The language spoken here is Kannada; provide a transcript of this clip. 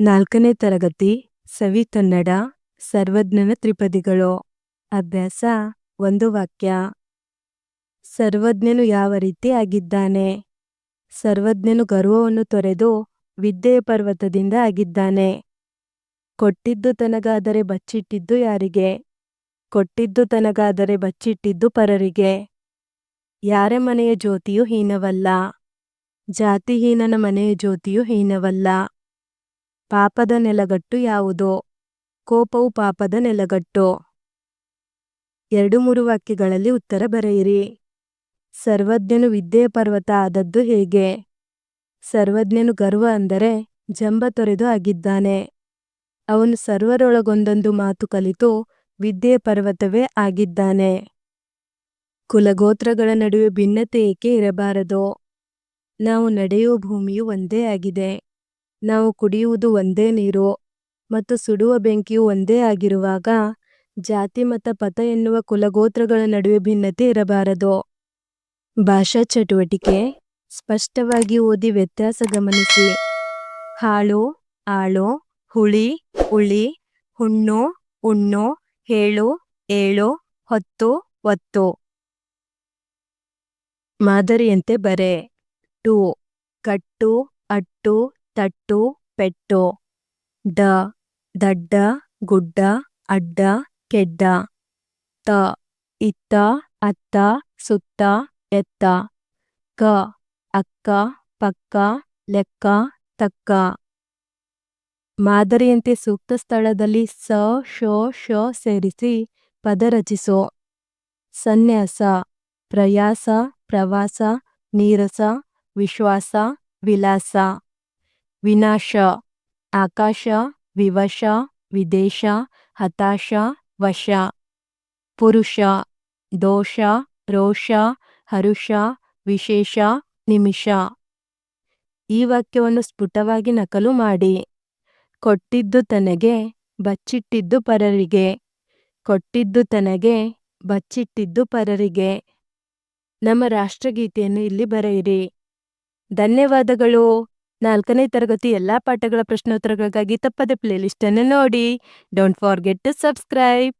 ನಾಲ್ಕನೇ ತರಗತಿ, ಸವಿ ಕನ್ನಡ, ಸರ್ವಜ್ಞನ ತ್ರಿಪದಿಗಳು. ಅಭ್ಯಾಸ, ಒಂದು ವಾಕ್ಯ. ಸರ್ವಜ್ಞನು ಯಾವ ರೀತಿ ಆಗಿದ್ದಾನೆ? ಸರ್ವಜ್ಞನು ಗರ್ವವನ್ನು ತೊರೆದು ವಿದ್ಯೆಯ ಪರ್ವತದಿಂದ ಆಗಿದ್ದಾನೆ. ಕೊಟ್ಟಿದ್ದು ತನಗಾದರೆ ಬಚ್ಚಿಟ್ಟಿದ್ದು ಯಾರಿಗೆ? ಕೊಟ್ಟಿದ್ದು ತನಗಾದರೆ ಬಚ್ಚಿಟ್ಟಿದ್ದು ಪರರಿಗೆ. ಯಾರ ಮನೆಯ ಜ್ಯೋತಿಯು ಹೀನವಲ್ಲ? ಜಾತಿಹೀನನ ಮನೆಯ ಜ್ಯೋತಿಯು ಹೀನವಲ್ಲ. ಪಾಪದ ನೆಲಗಟ್ಟು ಯಾವುದು? ಕೋಪವು ಪಾಪದ ನೆಲಗಟ್ಟು? ಎರಡು ಮೂರು ವಾಕ್ಯಗಳಲ್ಲಿ ಉತ್ತರ ಬರೆಯಿರಿ. ಸರ್ವಜ್ಞನು ವಿದ್ಯೆಯ ಪರ್ವತ ಆದದ್ದು ಹೇಗೆ? ಸರ್ವಜ್ಞನು ಗರ್ವ ಅಂದರೆ ಜಂಬ ತೊರೆದು ಆಗಿದ್ದಾನೆ. ಅವನು ಸರ್ವರೊಳಗೊಂದೊಂದು ಮಾತು ಕಲಿತು ವಿದ್ಯೆಯ ಪರ್ವತವೇ ಆಗಿದ್ದಾನೆ. ಕುಲಗೋತ್ರಗಳ ನಡುವೆ ಭಿನ್ನತೆ ಏಕೆ ಇರಬಾರದು? ನಾವು ನಡೆಯುವ ಭೂಮಿಯು ಒಂದೇ ಆಗಿದೆ. ನಾವು ಕುಡಿಯುವುದು ಒಂದೇ ನೀರು ಮತ್ತು ಸುಡುವ ಬೆಂಕಿಯು ಒಂದೇ ಆಗಿರುವಾಗ ಜಾತಿ ಮತ ಪಥ ಎನ್ನುವ ಕುಲಗೋತ್ರಗಳ ನಡುವೆ ಭಿನ್ನತೆ ಇರಬಾರದು. ಭಾಷಾ ಚಟುವಟಿಕೆ. ಸ್ಪಷ್ಟವಾಗಿ ಓದಿ ವ್ಯತ್ಯಾಸ ಗಮನಿಸಿ. ಹಾಳು, ಆಳು, ಹುಳಿ, ಉಳಿ, ಹುಣ್ಣು, ಉಣ್ಣು, ಹೇಳು, ಏಳು, ಹೊತ್ತು, ಒತ್ತು. ಮಾದರಿಯಂತೆ ಬರೆ. ಟು. ಕಟ್ಟು, ಅಟ್ಟು ತಟ್ಟು, ಪೆಟ್ಟು. ಡ ದಡ್ಡ, ಗುಡ್ಡ, ಅಡ್ಡ, ಕೆಡ್ಡ. ತ, ಇತ್ತ, ಅತ್ತ, ಸುತ್ತ, ಎತ್ತ. ಕ, ಅಕ್ಕ, ಪಕ್ಕ, ಲೆಕ್ಕ, ತಕ್ಕ. ಮಾದರಿಯಂತೆ ಸೂಕ್ತ ಸ್ಥಳದಲ್ಲಿ ಸ ಶೋ ಶ ಸೇರಿಸಿ ಪದ ರಚಿಸು. ಸನ್ಯಾಸ, ಪ್ರಯಾಸ, ಪ್ರವಾಸ, ನೀರಸ, ವಿಶ್ವಾಸ, ವಿಲಾಸ. ವಿನಾಶ, ಆಕಾಶ, ವಿವಶ, ವಿದೇಶ, ಹತಾಶ, ವಶ. ಪುರುಷ, ದೋಷ, ರೋಷ, ಹರುಷ, ವಿಶೇಷ, ನಿಮಿಷ. ಈ ವಾಕ್ಯವನ್ನು ಸ್ಫುಟವಾಗಿ ನಕಲು ಮಾಡಿ. ಕೊಟ್ಟಿದ್ದು ತನಗೆ, ಬಚ್ಚಿಟ್ಟಿದ್ದು ಪರರಿಗೆ. ಕೊಟ್ಟಿದ್ದು ತನಗೆ, ಬಚ್ಚಿಟ್ಟಿದ್ದು ಪರರಿಗೆ. ನಮ್ಮ ರಾಷ್ಟ್ರಗೀತೆಯನ್ನು ಇಲ್ಲಿ ಬರೆಯಿರಿ. ಧನ್ಯವಾದಗಳು. ನಾಲ್ಕನೇ ತರಗತಿ ಎಲ್ಲ ಪಾಠಗಳ ಪ್ರಶ್ನೋತ್ತರಗಳಿಗಾಗಿ ತಪ್ಪದೆ ಪ್ಲೇಲಿಸ್ಟನ್ನು ನೋಡಿ. Don't forget to subscribe